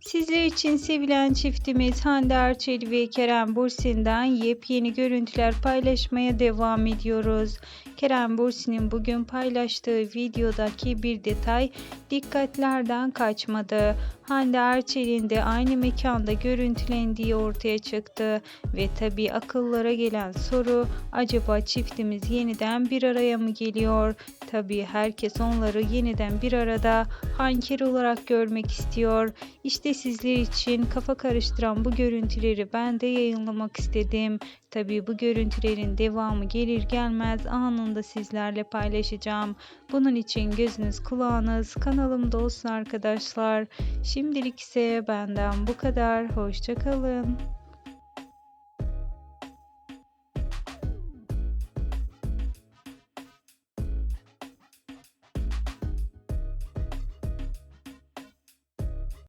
Sizler için sevilen çiftimiz Hande Erçel ve Kerem Bursin'den yepyeni görüntüler paylaşmaya devam ediyoruz. Kerem Bursin'in bugün paylaştığı videodaki bir detay dikkatlerden kaçmadı. Hande Erçel'in de aynı mekanda görüntülendiği ortaya çıktı ve tabi akıllara gelen soru acaba çiftimiz yeniden bir araya mı geliyor? Tabi herkes onları yeniden bir arada hanker olarak görmek istiyor. İşte sizler için kafa karıştıran bu görüntüleri ben de yayınlamak istedim. Tabi bu görüntülerin devamı gelir gelmez anında sizlerle paylaşacağım. Bunun için gözünüz kulağınız kanalımda olsun arkadaşlar. Şimdilik ise benden bu kadar. Hoşçakalın.